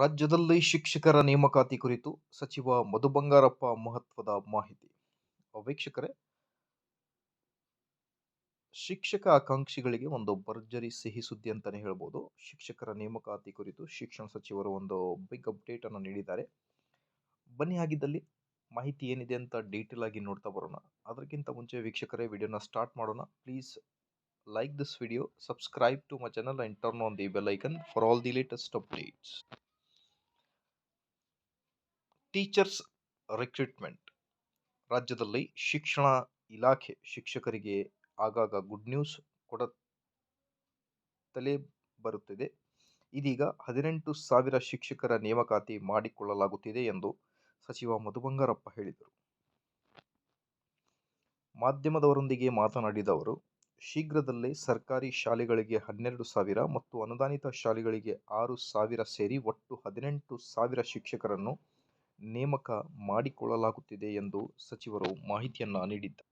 ರಾಜ್ಯದಲ್ಲಿ ಶಿಕ್ಷಕರ ನೇಮಕಾತಿ ಕುರಿತು ಸಚಿವ ಮಧು ಬಂಗಾರಪ್ಪ ಮಹತ್ವದ ಮಾಹಿತಿ. ವೀಕ್ಷಕರೇ, ಶಿಕ್ಷಕ ಆಕಾಂಕ್ಷಿಗಳಿಗೆ ಒಂದು ಭರ್ಜರಿ ಸಿಹಿ ಸುದ್ದಿ ಅಂತಲೇ ಹೇಳ್ಬೋದು. ಶಿಕ್ಷಕರ ನೇಮಕಾತಿ ಕುರಿತು ಶಿಕ್ಷಣ ಸಚಿವರು ಒಂದು ಬಿಗ್ ಅಪ್ಡೇಟ್ ಅನ್ನು ನೀಡಿದ್ದಾರೆ. ಬನ್ನಿ ಆಗಿದ್ದಲ್ಲಿ ಮಾಹಿತಿ ಏನಿದೆ ಅಂತ ಡೀಟೇಲ್ ಆಗಿ ನೋಡ್ತಾ ಬರೋಣ. ಅದಕ್ಕಿಂತ ಮುಂಚೆ ವೀಕ್ಷಕರೇ, ವಿಡಿಯೋನ ಸ್ಟಾರ್ಟ್ ಮಾಡೋಣ. Please like this video, subscribe to my channel and turn on the bell icon for all the latest updates. Teachers recruitment. ರಾಜ್ಯದಲ್ಲಿ ಶಿಕ್ಷಣ ಇಲಾಖೆ ಶಿಕ್ಷಕರಿಗೆ ಆಗಾಗ ಗುಡ್ ನ್ಯೂಸ್ ಕೊಡುತ್ತಲೇ ಬರುತ್ತಿದೆ. ಇದೀಗ ಹದಿನೆಂಟು ಸಾವಿರ ಶಿಕ್ಷಕರ ನೇಮಕಾತಿ ಮಾಡಿಕೊಳ್ಳಲಾಗುತ್ತಿದೆ ಎಂದು ಸಚಿವ ಮಧು ಬಂಗಾರಪ್ಪ ಹೇಳಿದರು. ಮಾಧ್ಯಮದವರೊಂದಿಗೆ ಮಾತನಾಡಿದ ಅವರು, ಶೀಘ್ರದಲ್ಲೇ ಸರ್ಕಾರಿ ಶಾಲೆಗಳಿಗೆ ಹನ್ನೆರಡು ಸಾವಿರ ಮತ್ತು ಅನುದಾನಿತ ಶಾಲೆಗಳಿಗೆ ಆರು ಸಾವಿರ ಸೇರಿ ಒಟ್ಟು ಹದಿನೆಂಟು ಸಾವಿರ ಶಿಕ್ಷಕರನ್ನು ನೇಮಕ ಮಾಡಿಕೊಳ್ಳಲಾಗುತ್ತಿದೆ ಎಂದು ಸಚಿವರು ಮಾಹಿತಿಯನ್ನ ನೀಡಿದ್ದಾರೆ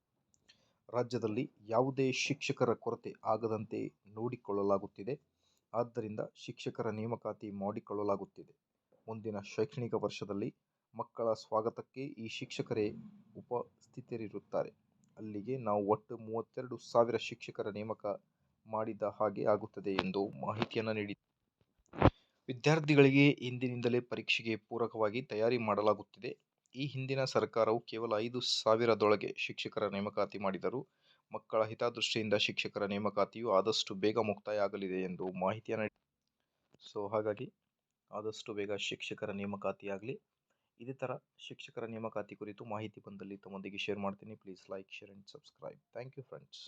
ರಾಜ್ಯದಲ್ಲಿ ಯಾವುದೇ ಶಿಕ್ಷಕರ ಕೊರತೆ ಆಗದಂತೆ ನೋಡಿಕೊಳ್ಳಲಾಗುತ್ತಿದೆ. ಆದ್ದರಿಂದ ಶಿಕ್ಷಕರ ನೇಮಕಾತಿ ಮಾಡಿಕೊಳ್ಳಲಾಗುತ್ತಿದೆ. ಮುಂದಿನ ಶೈಕ್ಷಣಿಕ ವರ್ಷದಲ್ಲಿ ಮಕ್ಕಳ ಸ್ವಾಗತಕ್ಕೆ ಈ ಶಿಕ್ಷಕರೇ ಉಪಸ್ಥಿತರಿರುತ್ತಾರೆ. ಅಲ್ಲಿಗೆ ನಾವು ಒಟ್ಟು ಮೂವತ್ತೆರಡು ಸಾವಿರ ಶಿಕ್ಷಕರ ನೇಮಕ ಮಾಡಿದ ಹಾಗೆ ಆಗುತ್ತದೆ ಎಂದು ಮಾಹಿತಿಯನ್ನು ನೀಡಿದ್ದಾರೆ ವಿದ್ಯಾರ್ಥಿಗಳಿಗೆ ಇಂದಿನಿಂದಲೇ ಪರೀಕ್ಷೆಗೆ ಪೂರಕವಾಗಿ ತಯಾರಿ ಮಾಡಲಾಗುತ್ತಿದೆ. ಈ ಹಿಂದಿನ ಸರ್ಕಾರವು ಕೇವಲ ಐದು ಸಾವಿರದೊಳಗೆ ಶಿಕ್ಷಕರ ನೇಮಕಾತಿ ಮಾಡಿದರು, ಮಕ್ಕಳ ಹಿತದೃಷ್ಟಿಯಿಂದ ಶಿಕ್ಷಕರ ನೇಮಕಾತಿಯು ಆದಷ್ಟು ಬೇಗ ಮುಕ್ತಾಯ ಆಗಲಿದೆ ಎಂದು ಮಾಹಿತಿಯನ್ನು ಸೊ, ಹಾಗಾಗಿ ಆದಷ್ಟು ಬೇಗ ಶಿಕ್ಷಕರ ನೇಮಕಾತಿಯಾಗಲಿ ಇದೇ ಥರ ಶಿಕ್ಷಕರ ನೇಮಕಾತಿ ಕುರಿತು ಮಾಹಿತಿ ಬಂದಲ್ಲಿ ತಮ್ಮೊಂದಿಗೆ ಶೇರ್ ಮಾಡ್ತೀನಿ. Please like share and subscribe thank you friends